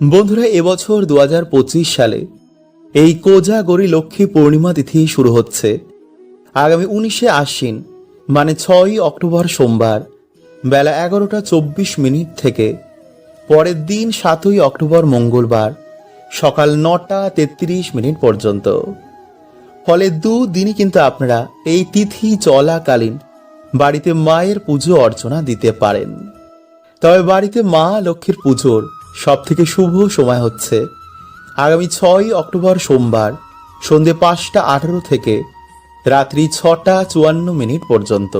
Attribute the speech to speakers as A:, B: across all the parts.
A: বন্ধুরা, এবছর দু হাজার পঁচিশ সালে এই কোজাগরি লক্ষ্মী পূর্ণিমা তিথি শুরু হচ্ছে। আগামী উনিশে আশ্বিন মানে ছয়ই অক্টোবর সোমবার, বেলা এগারোটা চব্বিশ মিনিট থেকে। পরের দিন সাতই অক্টোবর মঙ্গলবার, সকাল নটা তেত্রিশ মিনিট পর্যন্ত। ফলে দুদিনই কিন্তু আপনারা এই তিথি চলাকালীন বাড়িতে মায়ের পুজো অর্চনা দিতে পারেন। তবে বাড়িতে মা লক্ষ্মীর পুজোর সব থেকে শুভ সময় হচ্ছে আগামী ছয় অক্টোবর সোমবার সন্ধে পাঁচটা আঠারো থেকে রাত্রি ছটা চুয়ান্ন মিনিট পর্যন্ত।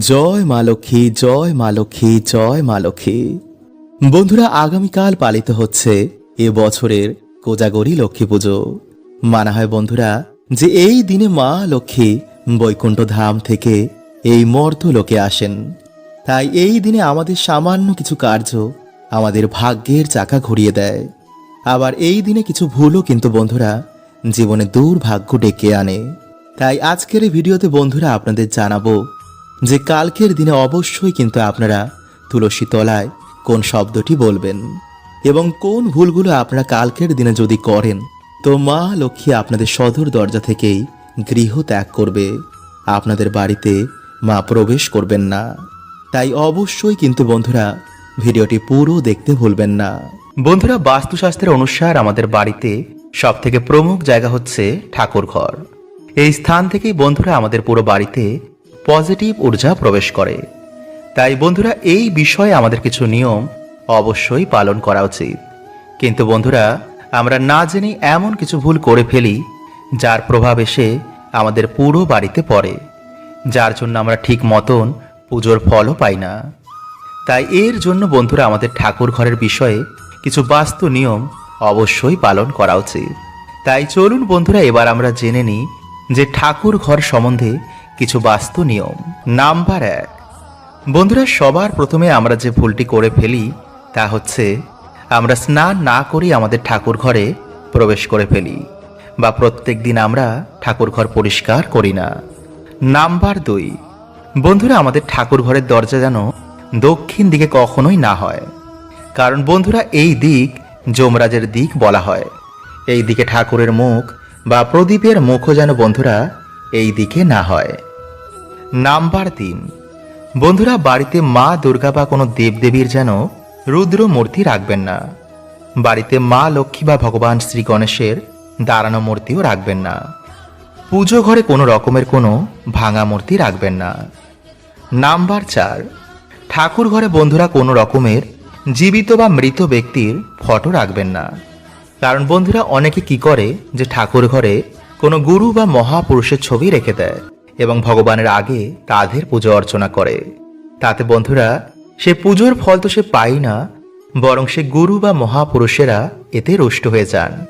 A: জয় মা লক্ষ্মী, জয় মা লক্ষ্মী, জয় মা লক্ষ্মী। বন্ধুরা, আগামীকাল পালিত হচ্ছে এ বছরের কোজাগরি লক্ষ্মী পুজো। মানা হয় বন্ধুরা যে এই দিনে মা লক্ষ্মী বৈকুণ্ঠ ধাম থেকে এই মর্ত লোকে আসেন। তাই এই দিনে আমাদের সামান্য কিছু কার্য আমাদের ভাগ্যের চাকা ঘুরিয়ে দেয়। আবার এই দিনে কিছু ভুলও কিন্তু বন্ধুরা জীবনে দুর্ভাগ্য ডেকে আনে। তাই আজকের এই ভিডিওতে বন্ধুরা আপনাদের জানাব যে কালকের দিনে অবশ্যই কিন্তু আপনারা তুলসী তলায় কোন শব্দটি বলবেন এবং কোন ভুলগুলো আপনারা কালকের দিনে যদি করেন, তো মা লক্ষ্মী আপনাদের সদর দরজা থেকেই গৃহ ত্যাগ করবে। আপনাদের বাড়িতে মা প্রবেশ করবেন না। তাই অবশ্যই কিন্তু বন্ধুরা ভিডিওটি পুরো দেখতে ভুলবেন না। বন্ধুরা বাস্তুশাস্ত্রের অনুসার আমাদের বাড়িতে সব থেকে প্রমুখ জায়গা হচ্ছে ঠাকুর ঘর এই স্থান থেকেই বন্ধুরা আমাদের পুরো বাড়িতে পজিটিভ ঊর্জা প্রবেশ করে। তাই বন্ধুরা এই বিষয়ে আমাদের কিছু নিয়ম অবশ্যই পালন করা উচিত। কিন্তু বন্ধুরা, আমরা না জেনে এমন কিছু ভুল করে ফেলি, যার প্রভাব এসে আমাদের পুরো বাড়িতে পড়ে। যার জন্য আমরা ঠিক মতন পুজোর ফলও পাই না। তাই এর জন্য বন্ধুরা আমাদের ঠাকুর ঘরের বিষয়ে কিছু বাস্তু নিয়ম অবশ্যই পালন করা উচিত। তাই চলুন বন্ধুরা, এবার আমরা জেনে নিই যে ঠাকুর ঘর সম্বন্ধে কিছু বাস্তু নিয়ম। নাম্বার এক। বন্ধুরা, সবার প্রথমে আমরা যে ভুলটি করে ফেলি তা হচ্ছে আমরা স্নান না করেই আমাদের ঠাকুর ঘরে প্রবেশ করে ফেলি বা প্রত্যেক দিন আমরা ঠাকুর ঘর পরিষ্কার করি না। নাম্বার দুই। বন্ধুরা, আমাদের ঠাকুর ঘরের দরজা যেন দক্ষিণ দিকে কখনোই না হয়। কারণ বন্ধুরা, এই দিক যমরাজের দিক বলা হয়। এই দিকে ঠাকুরের মুখ বা প্রদীপের মুখও যেন বন্ধুরা এই দিকে না হয়। নাম্বার তিন। বন্ধুরা, বাড়িতে মা দুর্গা বা কোনো দেবদেবীর যেন রুদ্র মূর্তি রাখবেন না। বাড়িতে মা লক্ষ্মী বা ভগবান শ্রী গণেশের দাঁড়ানো মূর্তিও রাখবেন না। পুজো ঘরে কোনো রকমের কোনো ভাঙা মূর্তি রাখবেন না। নাম্বার চার, ঠাকুর ঘরে বন্ধুরা কোনো রকমের জীবিত বা মৃত ব্যক্তির ফটো রাখবেন না। কারণ বন্ধুরা অনেকে কি করে যে ঠাকুর ঘরে কোনো গুরু বা মহাপুরুষের ছবি রেখে দেয় এবং ভগবানের আগে তাদের পুজো অর্চনা করে। তাতে বন্ধুরা সে পুজোর ফল তো সে পায় না, বরং সে গুরু বা মহাপুরুষেরা এতে রুষ্ট হয়ে যান।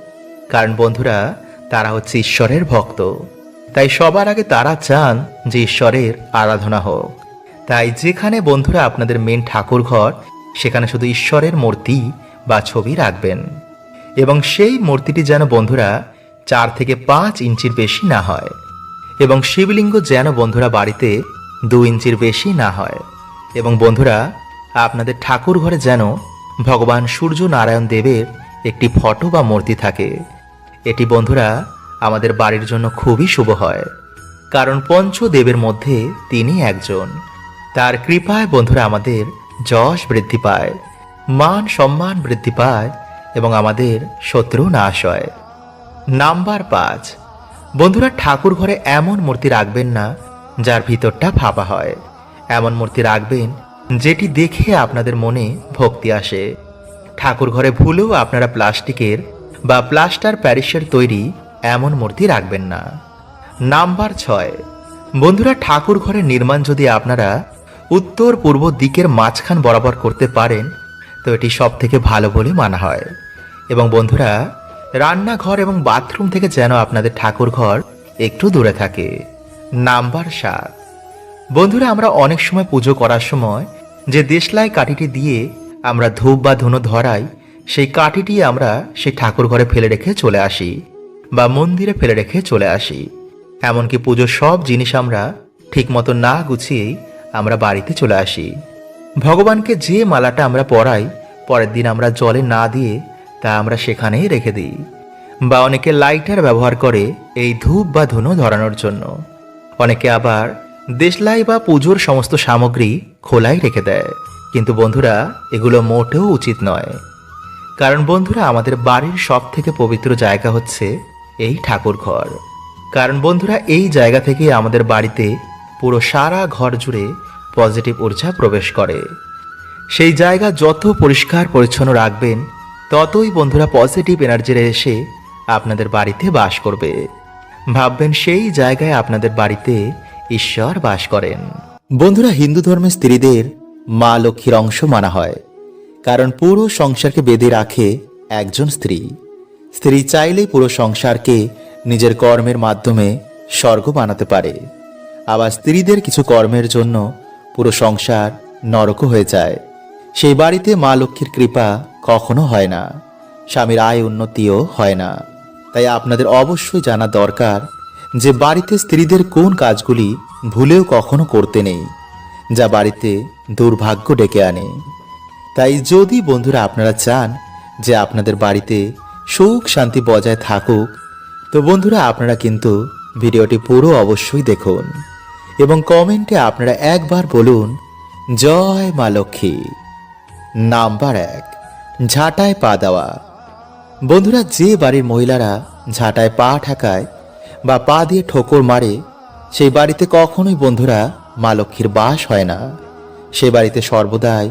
A: কারণ বন্ধুরা তারা হচ্ছে ঈশ্বরের ভক্ত। তাই সবার আগে তারা চান যে ঈশ্বরের আরাধনা হোক। তাই যেখানে বন্ধুরা আপনাদের মেন ঠাকুর ঘর, সেখানে শুধু ঈশ্বরের মূর্তি বা ছবি রাখবেন। এবং সেই মূর্তিটি যেন বন্ধুরা চার থেকে পাঁচ ইঞ্চির বেশি না হয় এবং শিবলিঙ্গ যেন বন্ধুরা বাড়িতে দু ইঞ্চির বেশি না হয়। এবং বন্ধুরা, আপনাদের ঠাকুর ঘরে যেন ভগবান সূর্য নারায়ণ দেবের একটি ফটো বা মূর্তি থাকে। এটি বন্ধুরা আমাদের বাড়ির জন্য খুবই শুভ হয়। কারণ পঞ্চদেবের মধ্যে তিনি একজন। তার কৃপায় বন্ধুরা আমাদের যশ বৃদ্ধি পায়, মান সম্মান বৃদ্ধি পায় এবং আমাদের শত্রু নাশ হয়। নাম্বার পাঁচ। বন্ধুরা ঠাকুর ঘরে এমন মূর্তি রাখবেন না, যার ভিতরটা ফাঁপা হয়। এমন মূর্তি রাখবেন যেটি দেখে আপনাদের মনে ভক্তি আসে। ঠাকুর ঘরে ভুলেও আপনারা প্লাস্টিকের বা প্লাস্টার প্যারিসের তৈরি এমন মূর্তি রাখবেন না। নাম্বার ছয়। বন্ধুরা, ঠাকুর ঘরের নির্মাণ যদি আপনারা উত্তর পূর্ব দিকের মাঝখান বরাবর করতে পারেন, তো এটি সব থেকে ভালো বলে মানা হয়। এবং বন্ধুরা, রান্নাঘর এবং বাথরুম থেকে যেন আপনাদের ঠাকুর ঘর একটু দূরে থাকে। নাম্বার সাত। বন্ধুরা, আমরা অনেক সময় পুজো করার সময় যে দেশলাই কাঠিটি দিয়ে আমরা ধূপ বা ধুনো ধরাই সেই কাঠিটি আমরা সেই ঠাকুর ঘরে ফেলে রেখে চলে আসি বা মন্দিরে ফেলে রেখে চলে আসি। এমনকি পুজোর সব জিনিস আমরা ঠিকমতো না গুছিয়েই আমরা বাড়িতে চলে আসি। ভগবানকে যে মালাটা আমরা পরাই, পরের দিন আমরা জলে না দিয়ে তা আমরা সেখানেই রেখে দিই বা অনেকে লাইটার ব্যবহার করে এই ধূপ বা ধুনো ধরানোর জন্য। অনেকে আবার দেশলাই বা পুজোর সমস্ত সামগ্রী খোলাই রেখে দেয়। কিন্তু বন্ধুরা, এগুলো মোটেও উচিত নয়। কারণ বন্ধুরা, আমাদের বাড়ির সব থেকে পবিত্র জায়গা হচ্ছে এই ঠাকুর ঘর। কারণ বন্ধুরা, এই জায়গা থেকে আমাদের বাড়িতে পুরো সারা ঘর জুড়ে পজিটিভ ঊর্জা প্রবেশ করে। সেই জায়গা যত পরিষ্কার, পরিচ্ছন্ন রাখবেন, ততই বন্ধুরা পজিটিভ এনার্জির এসে আপনাদের বাড়িতে বাস করবে। ভাববেন সেই জায়গায় আপনাদের বাড়িতে ঈশ্বর বাস করেন। বন্ধুরা, হিন্দু ধর্মের স্ত্রীদের মা লক্ষ্মীর অংশ মানা হয়। কারণ পুরো সংসারকে বেঁধে রাখে একজন স্ত্রী। স্ত্রী চাইলেই পুরো সংসারকে নিজের কর্মের মাধ্যমে স্বর্গ বানাতে পারে। আবার স্ত্রীদের কিছু কর্মের জন্য পুরো সংসার নরক হয়ে যায়। সেই বাড়িতে মা লক্ষ্মীর কৃপা কখনো হয় না। স্বামীর আয় উন্নতিও হয় না। তাই আপনাদের অবশ্যই জানা দরকার যে বাড়িতে স্ত্রীদের কোন কাজগুলি ভুলেও কখনো করতে নেই, যা বাড়িতে দুর্ভাগ্য ডেকে আনে। তাই যদি বন্ধুরা আপনারা চান যে আপনাদের বাড়িতে সুখ শান্তি বজায় থাকুক, তো বন্ধুরা আপনারা কিন্তু ভিডিওটি পুরো অবশ্যই দেখুন এবং কমেন্টে আপনারা একবার বলুন, জয় মা লক্ষ্মী। নাম্বার এক, ঝাঁটায় পা দেওয়া। বন্ধুরা, যে বাড়ির মহিলারা ঝাঁটায় পা ঠাকায় বা পা দিয়ে ঠোকর মারে, সেই বাড়িতে কখনোই বন্ধুরা মা লক্ষ্মীর বাস হয় না। সে বাড়িতে সর্বদাই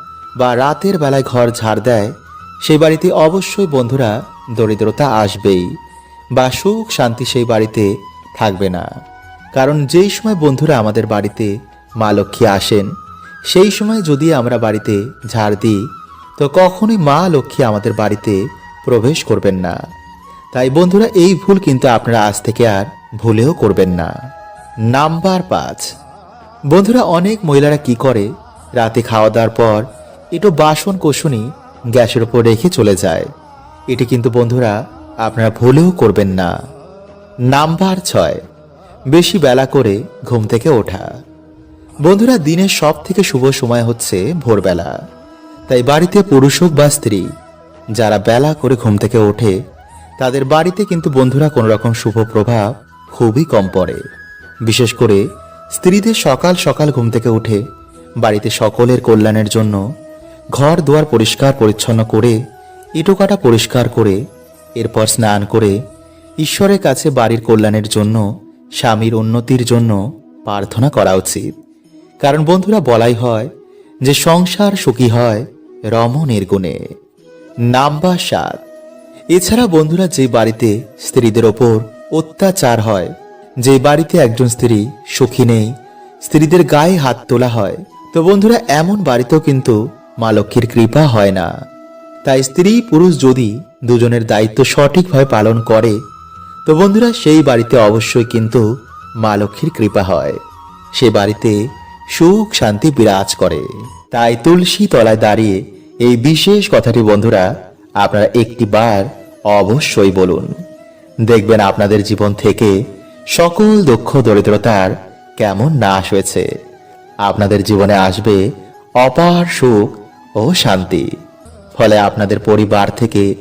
A: বা রাতের বেলায় ঘর ঝাড় দেয়, সেই বাড়িতে অবশ্যই বন্ধুরা দরিদ্রতা আসবেই বা সুখ শান্তি সেই বাড়িতে থাকবে না। কারণ যেই সময় বন্ধুরা আমাদের বাড়িতে মা লক্ষ্মী আসেন, সেই সময় যদি আমরা বাড়িতে ঝাড় দিই, তো কখনোই মা লক্ষ্মী আমাদের বাড়িতে প্রবেশ করবেন না। তাই বন্ধুরা এই ভুল কিন্তু আপনারা আজ থেকে আর ভুলেও করবেন না। নাম্বার পাঁচ। বন্ধুরা অনেক মহিলারা কি করে? রাতে খাওয়া দাওয়ার পর একটু বাসন কোষণই গ্যাসের উপর রেখে চলে যায়। এটি কিন্তু বন্ধুরা আপনারা ভুলেও করবেন না। নাম্বার ছয়। বেশি বেলা করে ঘুম থেকে ওঠা। বন্ধুরা, দিনের সব থেকে শুভ সময় হচ্ছে ভোরবেলা। তাই বাড়িতে পুরুষ হোক বা স্ত্রী, যারা বেলা করে ঘুম থেকে ওঠে, তাদের বাড়িতে কিন্তু বন্ধুরা কোনো রকম শুভ প্রভাব খুবই কম পড়ে। বিশেষ করে স্ত্রীদের সকাল সকাল ঘুম থেকে উঠে বাড়িতে সকলের কল্যাণের জন্য ঘর দুয়ার পরিষ্কার পরিচ্ছন্ন করে, ইটোকাটা পরিষ্কার করে, এরপর স্নান করে, ঈশ্বরের কাছে বাড়ির কল্যাণের জন্য, স্বামীর উন্নতির জন্য প্রার্থনা করা উচিত। কারণ বন্ধুরা, বলাই হয় যে সংসার সুখী হয় রমণের গুণে নাম্বার সাত। এছাড়া বন্ধুরা, যে বাড়িতে স্ত্রীদের ওপর অত্যাচার হয়, যে বাড়িতে একজন স্ত্রী সুখী নেই, স্ত্রীদের গায়ে হাত তোলা হয়, তো বন্ধুরা, এমন বাড়িতেও কিন্তু মা লক্ষ্মীর কৃপা হয় না। তাই স্ত্রী পুরুষ যদি দুজনের দায়িত্ব সঠিকভাবে পালন করে, তো বন্ধুরা সেই বাড়িতে অবশ্যই কিন্তু মা লক্ষ্মীর কৃপা হয়। সে বাড়িতে সুখ, শান্তি বিরাজ করে। তাই তুলসী তলায় দাঁড়িয়ে এই বিশেষ কথাটি বন্ধুরা আপনারা একটি বার অবশ্যই বলুন। দেখবেন আপনাদের জীবন থেকে সকল দুঃখ, দরিদ্রতার কেমন নাশ হয়েছে। আপনাদের জীবনে আসবে অপার সুখ ও শান্তি। ফলে আপনাদের পরিবার থেকে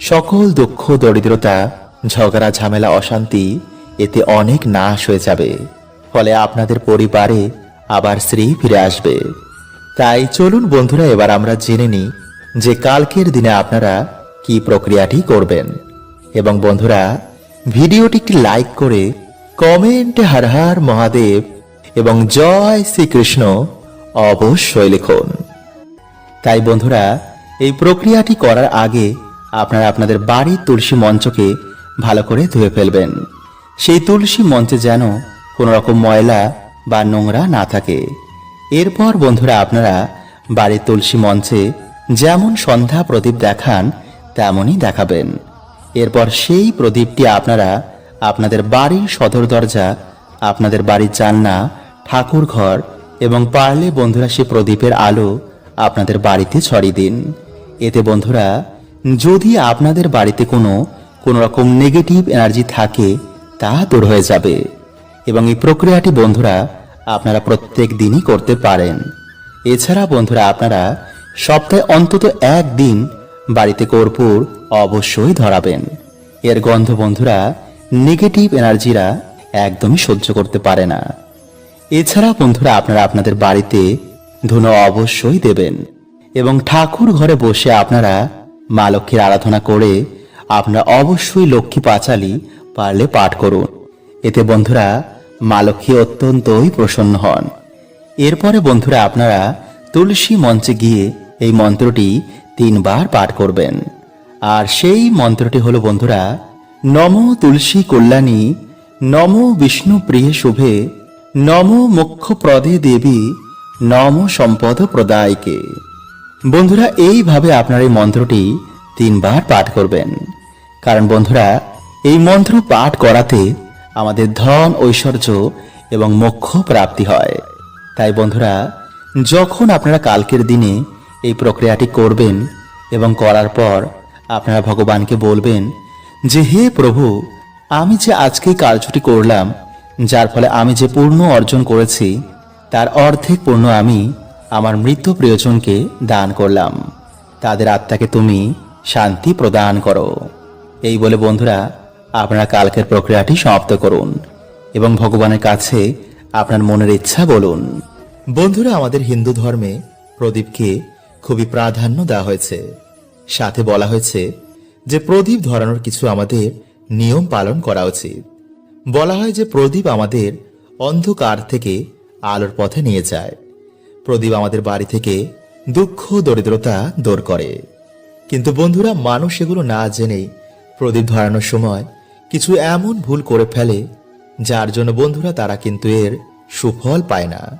A: সকল দুঃখ, দরিদ্রতা, ঝগড়া, ঝামেলা, অশান্তি এতে অনেক নাশ হয়ে যাবে। ফলে আপনাদের পরিবারে আবার শ্রী ফিরে আসবে। তাই চলুন বন্ধুরা, এবার আমরা জেনে নিই যে কালকের দিনে আপনারা কি প্রক্রিয়াটি করবেন। এবং বন্ধুরা, ভিডিওটি একটি লাইক করে কমেন্টে হর হর মহাদেব এবং জয় শ্রীকৃষ্ণ অবশ্যই লিখুন। তাই বন্ধুরা, এই প্রক্রিয়াটি করার আগে আপনারা আপনাদের বাড়ির তুলসী মঞ্চকে ভালো করে ধুয়ে ফেলবেন। সেই তুলসী মঞ্চে যেন কোনো রকম ময়লা বা নোংরা না থাকে। এরপর বন্ধুরা, আপনারা বাড়ির তুলসী মঞ্চে যেমন সন্ধ্যা প্রদীপ দেখান, তেমনই দেখাবেন। এরপর সেই প্রদীপটি আপনারা আপনাদের বাড়ির সদর দরজা, আপনাদের বাড়ির জান্না ঠাকুর ঘর এবং পারলে বন্ধুরা সে প্রদীপের আলো আপনাদের বাড়িতে ছড়িয়ে দিন। এতে বন্ধুরা, যদি আপনাদের বাড়িতে কোনো কোনো রকম নেগেটিভ এনার্জি থাকে, তা দূর হয়ে যাবে। এবং এই প্রক্রিয়াটি বন্ধুরা, আপনারা প্রত্যেক দিনই করতে পারেন। এছাড়া বন্ধুরা, আপনারা সপ্তাহে অন্তত একদিন বাড়িতে কর্পূর অবশ্যই ধরাবেন। এর গন্ধ বন্ধুরা নেগেটিভ এনার্জিরা একদমই সহ্য করতে পারে না। এছাড়া বন্ধুরা, আপনারা আপনাদের বাড়িতে ধুনো অবশ্যই দেবেন। এবং ঠাকুর ঘরে বসে আপনারা মা লক্ষ্মীর আরাধনা করে আপনারা অবশ্যই লক্ষ্মী পাঁচালি পারলে পাঠ করুন। এতে বন্ধুরা মা লক্ষ্মী অত্যন্তই প্রসন্ন হন। এরপরে বন্ধুরা আপনারা তুলসী মঞ্চে গিয়ে এই মন্ত্রটি তিনবার পাঠ করবেন। আর সেই মন্ত্রটি হলো বন্ধুরা, নম তুলসী কল্যাণী, নম বিষ্ণু প্রিয় শুভে, নম মুখ্য প্রদে দেবী নম সম্পদ প্রদায়কে। বন্ধুরা, এইভাবে আপনার এই মন্ত্রটি তিনবার পাঠ করবেন। কারণ বন্ধুরা, এই মন্ত্র পাঠ করাতে আমাদের ধন, ঐশ্বর্য এবং মোক্ষ প্রাপ্তি হয়। তাই বন্ধুরা, যখন আপনারা কালকের দিনে এই প্রক্রিয়াটি করবেন এবং করার পর আপনারা ভগবানকে বলবেন যে, হে প্রভু, আমি যে আজকে কার্যটি করলাম, যার ফলে আমি যে পূর্ণ অর্জন করেছি তার অর্ধেক পূর্ণ আমি আমার মৃত প্রিয়জনকে দান করলাম। তাদের আত্মাকে তুমি শান্তি প্রদান করো। এই বলে বন্ধুরা, আপনারা কালকের প্রক্রিয়াটি সমাপ্ত করুন এবং ভগবানের কাছে আপনার মনের ইচ্ছা বলুন। বন্ধুরা, আমাদের হিন্দু ধর্মে প্রদীপকে খুবই প্রাধান্য দেওয়া হয়েছে। সাথে বলা হয়েছে যে, প্রদীপ ধরানোর কিছু আমাদের নিয়ম পালন করা উচিত। বলা হয় যে, প্রদীপ আমাদের অন্ধকার থেকে আলোর পথে নিয়ে যায়। প্রদীপ আমাদের বাড়ি থেকে দুঃখ, দরিদ্রতা দূর করে। কিন্তু বন্ধুরা, মানুষ এগুলো না জেনেই প্রদীপ ধরানোর সময় কিছু এমন ভুল করে ফেলে, যার জন্য বন্ধুরা তারা কিন্তু এর সুফল পায় না।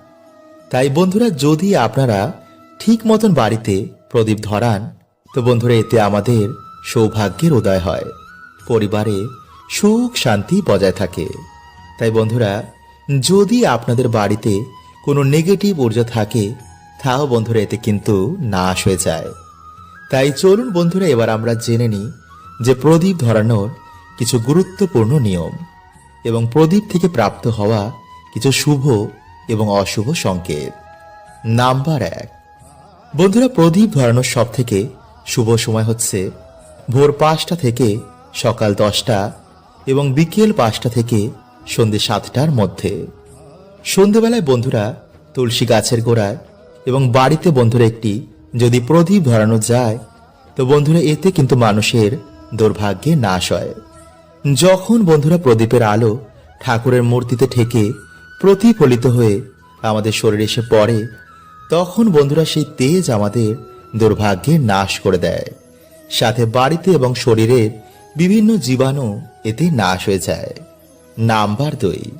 A: তাই বন্ধুরা, যদি আপনারা ঠিক মতন বাড়িতে প্রদীপ ধরান, তো বন্ধুরা, এতে আমাদের সৌভাগ্যের উদয় হয়। পরিবারে সুখ, শান্তি বজায় থাকে। তাই বন্ধুরা যদি আপনাদের বাড়িতে কোনো নেগেটিভ ঊর্জা থাকে, তাও বন্ধুরা, এতে কিন্তু নাশ হয়ে যায়। তাই চলুন বন্ধুরা, এবার আমরা জেনে নিই যে প্রদীপ ধরানোর কিছু গুরুত্বপূর্ণ নিয়ম এবং প্রদীপ থেকে প্রাপ্ত হওয়া কিছু শুভ এবং অশুভ সংকেত। নাম্বার এক। বন্ধুরা, প্রদীপ ধরানোর সব থেকে শুভ সময় হচ্ছে ভোর পাঁচটা থেকে সকাল দশটা এবং বিকেল পাঁচটা থেকে সন্ধে সাতটার মধ্যে। সন্ধেবেলায় বন্ধুরা তুলসী গাছের গোড়ায় এবং বাড়িতে বন্ধুরা একটি যদি প্রদীপ ধরানো যায়, তো বন্ধুরা এতে কিন্তু মানুষের দুর্ভাগ্যে নাশ হয়। যখন বন্ধুরা প্রদীপের আলো ঠাকুরের মূর্তিতে ঠেকে প্রতিফলিত হয়ে আমাদের শরীরে এসে পড়ে, তখন বন্ধুরা সেই তেজ আমাদের দুর্ভাগ্যে নাশ করে দেয়। সাথে বাড়িতে এবং শরীরের বিভিন্ন জীবাণু এতে নাশ হয়ে যায়। নাম্বার দুই।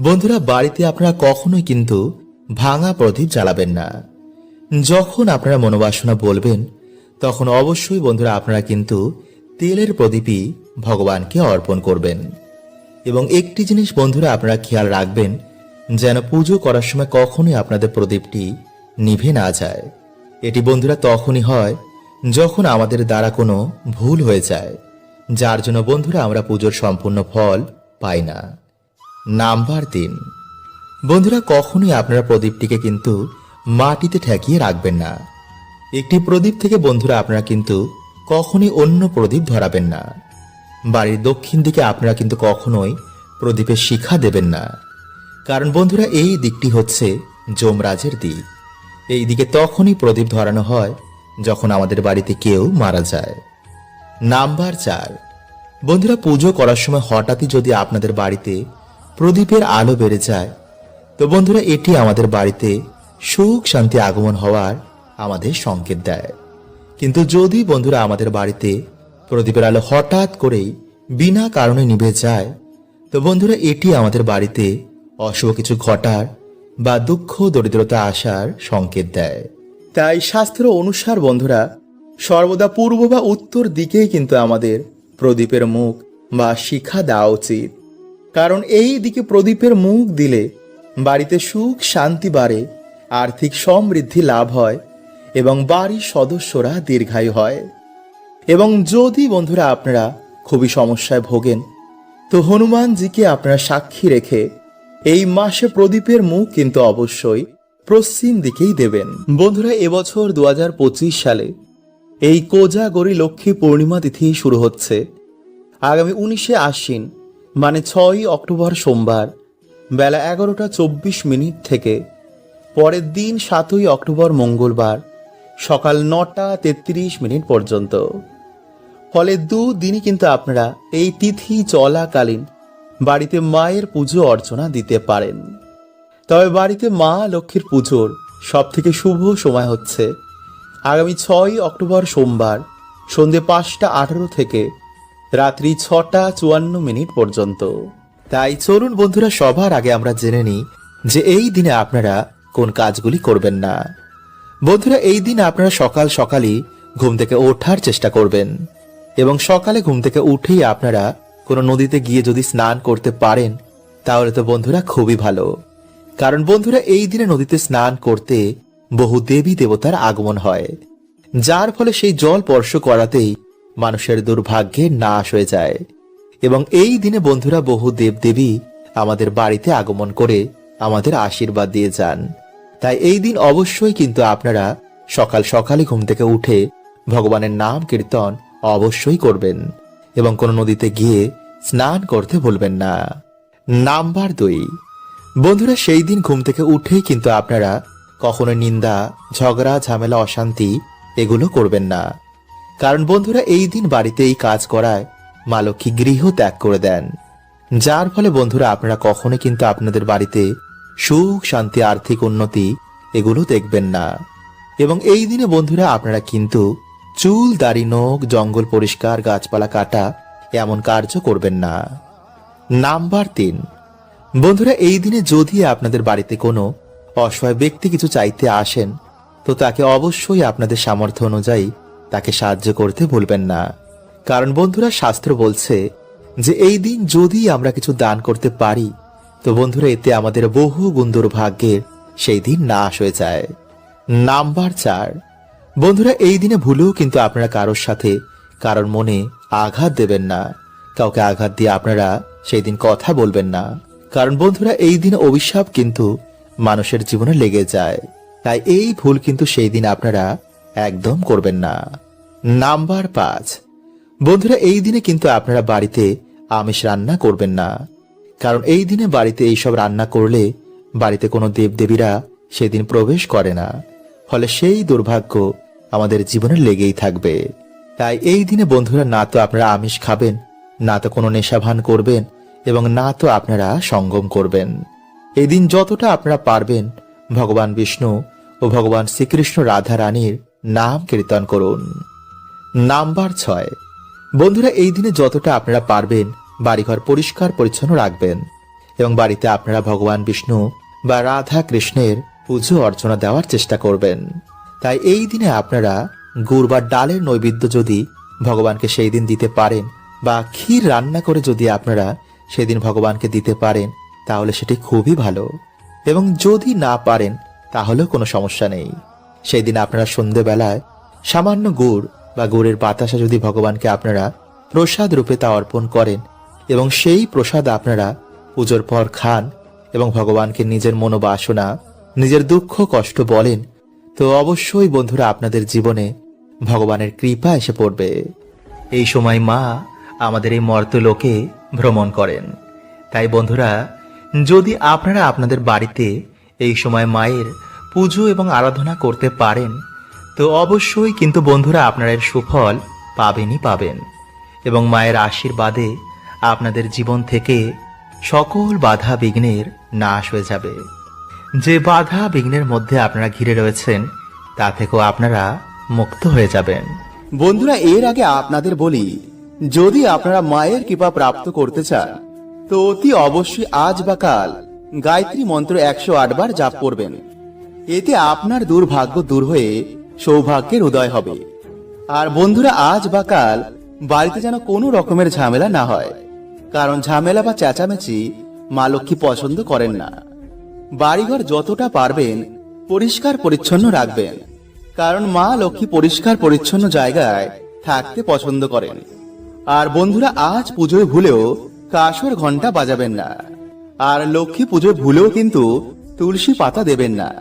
A: বন্ধুরা, বাড়িতে আপনারা কখনোই কিন্তু ভাঙা প্রদীপ জ্বালাবেন না। যখন আপনারা মনোবাসনা বলবেন, তখন অবশ্যই বন্ধুরা আপনারা কিন্তু তেলের প্রদীপই ভগবানকে অর্পণ করবেন। এবং একটি জিনিস বন্ধুরা আপনারা খেয়াল রাখবেন, যেন পুজো করার সময় কখনোই আপনাদের প্রদীপটি নিভে না যায়। এটি বন্ধুরা তখনই হয় যখন আমাদের দ্বারা কোনো ভুল হয়ে যায়, যার জন্য বন্ধুরা আমরা পুজোর সম্পূর্ণ ফল পাই না। নাম্বার তিন বন্ধুরা, কখনোই আপনারা প্রদীপটিকে কিন্তু মাটিতে ঠেকিয়ে রাখবেন না। একটি প্রদীপ থেকে বন্ধুরা, আপনারা কিন্তু কখনোই অন্য প্রদীপ ধরাবেন না। বাড়ির দক্ষিণ দিকে আপনারা কিন্তু কখনোই প্রদীপের শিখা দেবেন না। কারণ বন্ধুরা, এই দিকটি হচ্ছে যমরাজের দিক। এই দিকে তখনই প্রদীপ ধরানো হয় যখন আমাদের বাড়িতে কেউ মারা যায়। নাম্বার চার। বন্ধুরা, পুজো করার সময় হঠাৎই যদি আপনাদের বাড়িতে প্রদীপের আলো বেড়ে যায়, তো বন্ধুরা, এটি আমাদের বাড়িতে সুখ শান্তি আগমন হওয়ার আমাদের সংকেত দেয়। কিন্তু যদি বন্ধুরা, আমাদের বাড়িতে প্রদীপের আলো হঠাৎ করেই বিনা কারণে নিভে যায়, তো বন্ধুরা, এটি আমাদের বাড়িতে অশুভ কিছু ঘটার বা দুঃখ দরিদ্রতা আসার সংকেত দেয়। তাই শাস্ত্র অনুসার বন্ধুরা, সর্বদা পূর্ব বা উত্তর দিকেই কিন্তু আমাদের প্রদীপের মুখ বা শিখা দেওয়া উচিত। কারণ এই দিকে প্রদীপের মুখ দিলে বাড়িতে সুখ শান্তি বাড়ে, আর্থিক সমৃদ্ধি লাভ হয় এবং বাড়ির সদস্যরা দীর্ঘায়ু হয়। এবং যদি বন্ধুরা আপনারা খুবই সমস্যায় ভোগেন, তো হনুমানজিকে আপনারা সাক্ষী রেখে এই মাসে প্রদীপের মুখ কিন্তু অবশ্যই পশ্চিম দিকেই দেবেন। বন্ধুরা, এবছর দু হাজার পঁচিশ সালে এই কোজাগরি লক্ষ্মী পূর্ণিমা তিথি শুরু হচ্ছে। আগামী উনিশে আশ্বিন মানে ছয়ই অক্টোবর সোমবার, বেলা এগারোটা চব্বিশ মিনিট থেকে। পরের দিন সাতই অক্টোবর মঙ্গলবার, সকাল নটা তেত্রিশ মিনিট পর্যন্ত। ফলে দুদিনই কিন্তু আপনারা এই তিথি চলাকালীন বাড়িতে মায়ের পুজো অর্চনা দিতে পারেন। তবে বাড়িতে মা লক্ষ্মীর পুজোর সব থেকে শুভ সময় হচ্ছে আগামী ছয় অক্টোবর সোমবার সন্ধে পাঁচটা আঠারো থেকে রাত্রি ছটা চুয়ান্ন মিনিট পর্যন্ত। তাই চলুন বন্ধুরা, সবার আগে আমরা জেনে নিই যে এই দিনে আপনারা কোন কাজগুলি করবেন না। বন্ধুরা, এই দিন আপনারা সকাল সকালই ঘুম থেকে ওঠার চেষ্টা করবেন এবং সকালে ঘুম থেকে উঠেই আপনারা কোনো নদীতে গিয়ে যদি স্নান করতে পারেন, তাহলে তো বন্ধুরা খুবই ভালো। কারণ বন্ধুরা, এই দিনে নদীতে স্নান করতে বহু দেবী দেবতার আগমন হয়, যার ফলে সেই জল স্পর্শ করাতেই মানুষের দুর্ভাগ্যে নাশ হয়ে যায়। এবং এই দিনে বন্ধুরা বহু দেবদেবী আমাদের বাড়িতে আগমন করে আমাদের আশীর্বাদ দিয়ে যান। তাই এই দিন অবশ্যই কিন্তু আপনারা সকাল সকালে ঘুম থেকে উঠে ভগবানের নাম কীর্তন অবশ্যই করবেন এবং কোনো নদীতে গিয়ে স্নান করতে ভুলবেন না। নাম্বার দুই। বন্ধুরা সেই দিন ঘুম থেকে উঠেই কিন্তু আপনারা কখনো নিন্দা, ঝগড়া, ঝামেলা, অশান্তি, এগুলো করবেন না। কারণ বন্ধুরা, এই দিন বাড়িতে এই কাজ করায় মা লক্ষ্মী গৃহ ত্যাগ করে দেন। যার ফলে বন্ধুরা, আপনারা কখনো কিন্তু আপনাদের বাড়িতে সুখ, শান্তি, আর্থিক উন্নতি এগুলো দেখবেন না। এবং এই দিনে বন্ধুরা, আপনারা কিন্তু চুল, দাড়ি, নখ, জঙ্গল পরিষ্কার, গাছপালা কাটা এমন কার্য করবেন না। নাম্বার তিন, বন্ধুরা, এই দিনে যদি আপনাদের বাড়িতে কোনো অসহায় ব্যক্তি কিছু চাইতে আসেন, তো তাকে অবশ্যই আপনাদের সামর্থ্য অনুযায়ী তাকে সাহায্য করতে ভুলবেন না। কারণ বন্ধুরা শাস্ত্র বলছে যে, এই দিন যদি আমরা কিছু দান করতে পারি, তো বন্ধুরা, এতে আমাদের বহু গুণ দুর্ভাগ্যের সেই দিন নাশ হয়ে যায়। নাম্বার চার। বন্ধুরা, এই দিনে ভুলেও কিন্তু আপনারা কারোর সাথে কারোর মনে আঘাত দেবেন না। কাউকে আঘাত দিয়ে আপনারা সেই দিন কথা বলবেন না। কারণ বন্ধুরা, এই দিন অভিশাপ কিন্তু মানুষের জীবনে লেগে যায়। তাই এই ভুল কিন্তু সেই দিন আপনারা একদম করবেন না। নাম্বার পাঁচ। বন্ধুরা, এই দিনে কিন্তু আপনারা বাড়িতে আমিষ রান্না করবেন না। কারণ এই দিনে বাড়িতে এইসব রান্না করলে বাড়িতে কোনো দেবদেবীরা সেদিন প্রবেশ করে না। ফলে সেই দুর্ভাগ্য আমাদের জীবনে লেগেই থাকবে। তাই এই দিনে বন্ধুরা, না তো আপনারা আমিষ খাবেন, না তো কোনো নেশাভান করবেন এবং না তো আপনারা সঙ্গম করবেন। এই দিন যতটা আপনারা পারবেন, ভগবান বিষ্ণু ও ভগবান শ্রীকৃষ্ণ রাধা রানীর নাম কীর্তন করুন। নাম্বার ছয়। বন্ধুরা, এই দিনে যতটা আপনারা পারবেন, বাড়িঘর পরিষ্কার পরিচ্ছন্ন রাখবেন এবং বাড়িতে আপনারা ভগবান বিষ্ণু বা রাধা কৃষ্ণের পুজো অর্চনা দেওয়ার চেষ্টা করবেন। তাই এই দিনে আপনারা গুড় বা ডালের নৈবেদ্য যদি ভগবানকে সেই দিন দিতে পারেন বা ক্ষীর রান্না করে যদি আপনারা সেদিন ভগবানকে দিতে পারেন তাহলে সেটি খুবই ভালো। এবং যদি না পারেন, তাহলেও কোনো সমস্যা নেই। সেই দিন আপনারা সন্ধেবেলায় সামান্য গুড় বা গুড়ের বাতাসা যদি ভগবানকে আপনারা প্রসাদ রূপে তা অর্পণ করেন এবং সেই প্রসাদ আপনারা পুজোর পর খান এবং ভগবানকে নিজের মনোবাসনা, নিজের দুঃখ, কষ্ট বলেন, তো অবশ্যই বন্ধুরা আপনাদের জীবনে ভগবানের কৃপা এসে পড়বে। এই সময় মা আমাদের এই মর্তলোকে ভ্রমণ করেন। তাই বন্ধুরা যদি আপনারা আপনাদের বাড়িতে এই সময় মায়ের পুজো এবং আরাধনা করতে পারেন, তো অবশ্যই কিন্তু বন্ধুরা আপনারা এর সুফল পাবেনই পাবেন এবং মায়ের আশীর্বাদে আপনাদের জীবন থেকে সকল বাধা বিঘ্নের নাশ হয়ে যাবে। যে বাধা বিঘ্নের মধ্যে আপনারা ঘিরে রয়েছেন, তা থেকেও আপনারা মুক্ত হয়ে যাবেন।
B: বন্ধুরা, এর আগে আপনাদের বলি, যদি আপনারা মায়ের কৃপা প্রাপ্ত করতে চান তো অতি অবশ্যই আজ বা কাল গায়ত্রী মন্ত্র একশো বার জাপ করবেন। এতে আপনার দুর্ভাগ্য দূর হয়ে সৌভাগ্যের উদয় হবে। আর বন্ধুরা, আজ বা কাল বাড়িতে যেন কোনো রকমের ঝামেলা না হয়, কারণ ঝামেলা বা চেঁচামেচি মা লক্ষ্মী পছন্দ করেন না। বাড়িঘর যতটা পারবেন পরিষ্কার পরিচ্ছন্ন রাখবেন, কারণ মা লক্ষ্মী পরিষ্কার পরিচ্ছন্ন জায়গায় থাকতে পছন্দ করেন। আর বন্ধুরা, আজ পুজোয় ভুলেও কাসর ঘণ্টা বাজাবেন না। আর লক্ষ্মী পুজোয় ভুলেও কিন্তু তুলসী পাতা দেবেন না।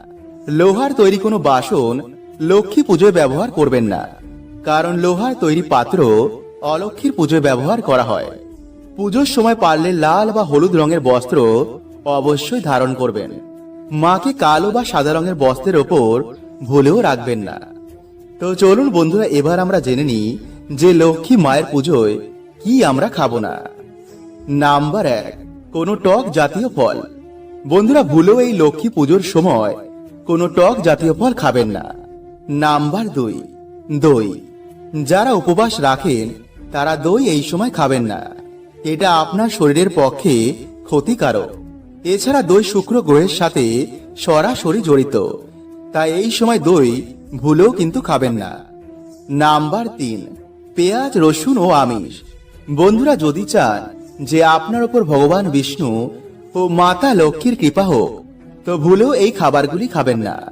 B: লোহার তৈরি কোনো বাসন লক্ষ্মী পুজোয় ব্যবহার করবেন না। কারণ লোহার তৈরি পাত্র অলক্ষ্মীর পুজোয় ব্যবহার করা হয়। পুজোর সময় পারলে লাল বা হলুদ রঙের বস্ত্র অবশ্যই ধারণ করবেন। মাকে কালো বা সাদা রঙের বস্ত্রের ওপর ভুলেও রাখবেন না। তো চলুন বন্ধুরা, এবার আমরা জেনে নিই যে লক্ষ্মী মায়ের পুজোয় কি আমরা খাব না। নাম্বার এক, কোনো টক জাতীয় ফল। বন্ধুরা, ভুলেও এই লক্ষ্মী পুজোর সময় কোনো টক জাতীয় ফল খাবেন না। নাম্বার দুই, দই। যারা উপবাস রাখেন, তারা দই এই সময় খাবেন না। এটা আপনার শরীরের পক্ষে ক্ষতিকারক। এছাড়া দই শুক্র গ্রহের সাথে সরাসরি জড়িত। তাই এই সময় দই ভুলেও কিন্তু খাবেন না। নাম্বার তিন, পেঁয়াজ, রসুন ও আমিষ। বন্ধুরা, যদি চান যে আপনার উপর ভগবান বিষ্ণু ও মাতা লক্ষ্মীর কৃপা হোক, তো ভুলেও এই খাবারগুলি খাবেন না।